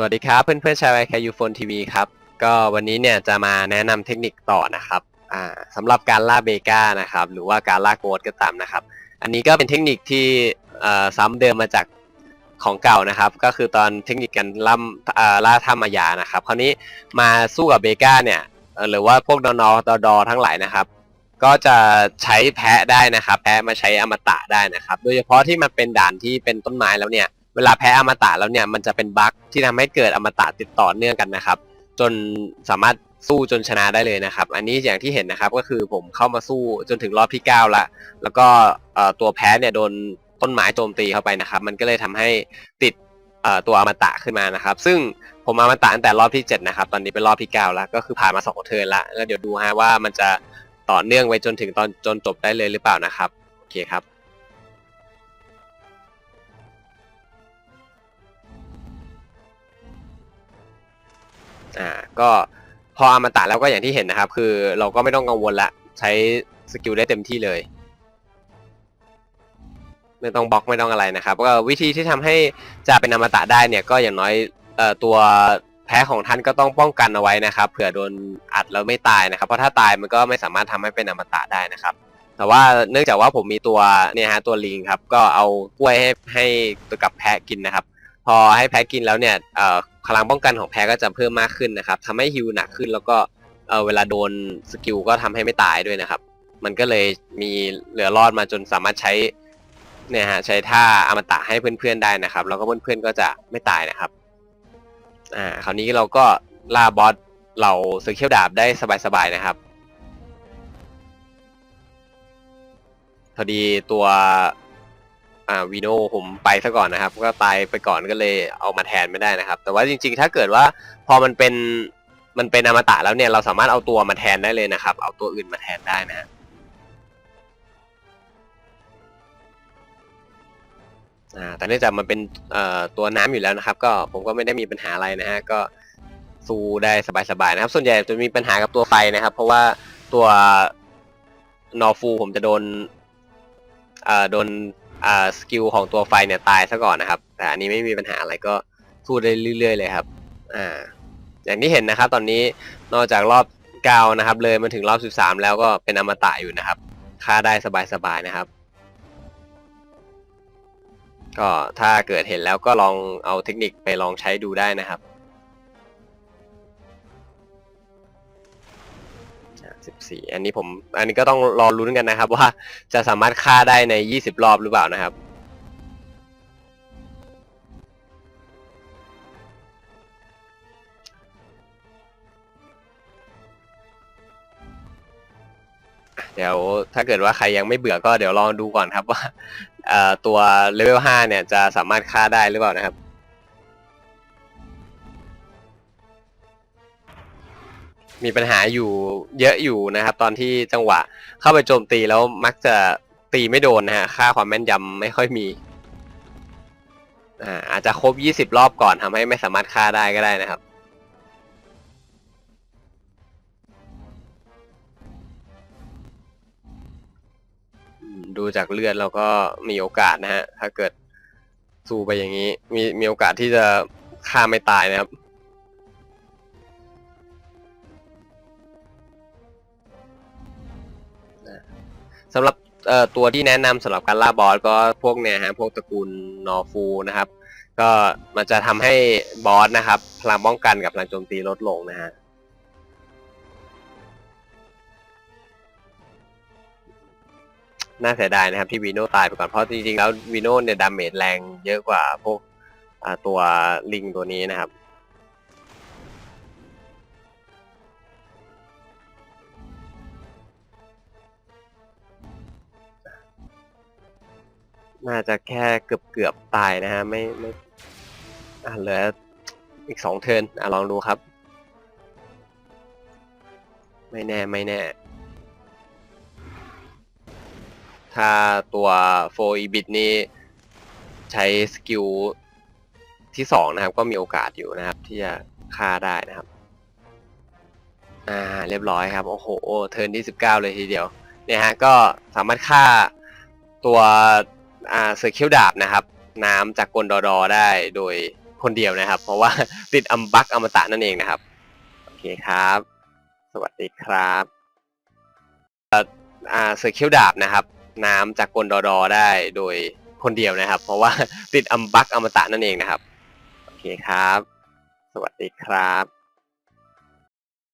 สวัสดีครับเพื่อนๆชาวไอแคยูโฟนทีวีครับ ก็วันนี้เนี่ยจะมาแนะนำเทคนิคต่อนะครับอ่าสำหรับการล่าเบก้านะครับ หรือว่าการล่าโกดก็ตามนะครับ อันนี้ก็เป็นเทคนิคที่เอ่อซ้ำเดิมมาจากของเก่านะครับ ก็คือตอนเทคนิคการล่ำเอ่อล่าถ้ำมายานะครับ คราวนี้มาสู้กับเบก้าเนี่ยเอ่อหรือว่าพวกดอนอดอดอทั้งหลายนะครับ ก็จะใช้แพะได้นะครับ แพะมาใช้อมตะได้นะครับ โดยเฉพาะที่มันเป็นด่านที่เป็นต้นไม้แล้วเนี่ย เวลาแพ้อมตะแล้วเนี่ยมันจะเป็นบั๊กที่ทำให้เกิดอมตะติดต่อเนื่องกันนะครับ จนสามารถสู้จนชนะได้เลยนะครับ อันนี้อย่างที่เห็นนะครับก็คือผมเข้ามาสู้จนถึงรอบที่ 9 ละ แล้วก็ตัวแพ้เนี่ยโดนต้นไม้โจมตีเข้าไปนะครับ มันก็เลยทำให้ติดเอ่อตัวอมตะขึ้นมานะครับ ซึ่งผมอมตะตั้งแต่รอบที่ 7 นะครับ ตอนนี้เป็นรอบที่ 9 แล้ว ก็คือผ่านมา2เทิร์นละแล้วเดี๋ยวดูฮะว่ามันจะต่อเนื่องไปจนถึงตอนจนจบได้เลยหรือเปล่านะครับ โอเคครับ อ่าก็พออมตะแล้วก็อย่างที่เห็นนะครับ คือเราก็ไม่ต้องกังวลละใช้สกิลได้เต็มที่เลย ไม่ต้องบล็อกไม่ต้องอะไรนะครับก็วิธีที่ทำให้จะเป็นอมตะได้เนี่ยก็อย่างน้อยเอ่อตัวแพ้ของท่านก็ต้องป้องกันเอาไว้นะครับเผื่อโดนอัดแล้วไม่ตายนะครับ เพราะถ้าตายมันก็ไม่สามารถทำให้เป็นอมตะได้นะครับ แต่ว่าเนื่องจากว่าผมมีตัวเนี่ยฮะตัวลิงครับ ก็เอากล้วยให้ให้ตัวกับแพะกินนะครับ พอให้แพ้กินแล้วเนี่ยพลังป้องกันของแพ้ก็จะเพิ่มมากขึ้นนะครับทำให้ฮิวหนักขึ้นแล้วก็เวลาโดนสกิลก็ทำให้ไม่ตายด้วยนะครับ มันก็เลยมีเหลือรอดมาจนสามารถใช้เนี่ยฮะใช้ท่าอมตะให้เพื่อนๆได้นะครับ แล้วก็เพื่อนๆก็จะไม่ตายนะครับอ่าคราวนี้เราก็ล่าบอสเหล่าเซอร์เคิลดาบได้สบายๆนะครับพอดีตัว อ่าวีโนผมไปซะก่อนนะครับ ก็ตายไปก่อนก็เลยเอามาแทนไม่ได้นะครับ แต่ว่าจริงๆ ถ้าเกิดว่าพอมันเป็นมันเป็นอมตะแล้วเนี่ยเราสามารถเอาตัวมาแทนได้เลยนะครับ เอาตัวอื่นมาแทนได้นะฮะอ่าแต่เนื่องจากมันเป็นเอ่อตัวน้ำอยู่แล้วนะครับ ก็ผมก็ไม่ได้มีปัญหาอะไรนะฮะก็สู้ได้สบายๆนะครับ ส่วนใหญ่จะมีปัญหากับตัวไฟนะครับ เพราะว่าตัวนอฟูผมจะโดนเอ่อโดน อ่าสกิลของตัวไฟเนี่ยตายซะก่อนนะครับ แต่อันนี้ไม่มีปัญหาอะไรก็สู้ได้เรื่อยๆเลยครับ อ่า อย่างที่เห็นนะครับ ตอนนี้นอกจากรอบเก้านะครับ เลยมาถึงรอบ 13 แล้วก็เป็นอมตะอยู่นะครับฆ่าได้สบายๆนะครับ ก็ถ้าเกิดเห็นแล้วก็ลองเอาเทคนิคไปลองใช้ดูได้นะครับ 14อันนี้ผม อันนี้ก็ต้องรอลุ้นกันนะครับ ว่าจะสามารถฆ่าได้ใน20รอบหรือเปล่านะครับ เดี๋ยวถ้าเกิดว่าใครยังไม่เบื่อก็เดี๋ยวลองดูก่อนครับว่าตัวเลเวล5เนี่ยจะสามารถฆ่าได้หรือเปล่านะครับ มีปัญหาอยู่เยอะอยู่นะครับ ตอนที่จังหวะเข้าไปโจมตีแล้วมักจะตีไม่โดนนะฮะค่าความแม่นยำไม่ค่อยมีอ่าอาจจะครบ 20 รอบก่อนทำให้ไม่สามารถฆ่าได้ก็ได้นะครับ ดูจากเลือดเราก็มีโอกาสนะฮะ ถ้าเกิดสู้ไปอย่างนี้ มีมีโอกาสที่จะฆ่าไม่ตายนะครับ สำหรับเอ่อตัวที่แนะนำสำหรับการล่าบอสก็พวกเนี่ยฮะพวกตระกูลนอฟูนะครับ ก็มันจะทำให้บอสนะครับพลังป้องกันกับพลังโจมตีลดลงนะฮะน่าเสียดายนะครับที่วีโน่ตายไปก่อนเพราะจริงๆแล้ววีโน่เนี่ยดาเมจแรงเยอะกว่าพวกอ่าตัวลิงตัวนี้นะครับ น่าจะแค่เกือบเกือบตายนะฮะ ไม่ไม่อะเหลืออีกสองเทิร์นอะลองดูครับ ไม่แน่ไม่แน่ ถ้าตัวโฟอีบิดนี้ใช้สกิลที่สองนะครับ ก็มีโอกาสอยู่นะครับ ที่จะฆ่าได้นะครับ อ่าเรียบร้อยครับ โอ้โห เทิร์นที่สิบเก้าเลยทีเดียว เนี่ยฮะ ก็สามารถฆ่าตัว อ่าเซอร์คิลดาบนะครับ น้ำจากกลดอดอได้โดยคนเดียวนะครับ เพราะว่า ติดอัมบักอมตะนั่นเองนะครับ โอเคครับ สวัสดีครับเอ่ออ่าเซอร์คิวดาบนะครับ น้ำจากกลดอดอได้โดยคนเดียวนะครับ เพราะว่า ติดอัมบักอมตะนั่นเองนะครับ โอเคครับ สวัสดีครับ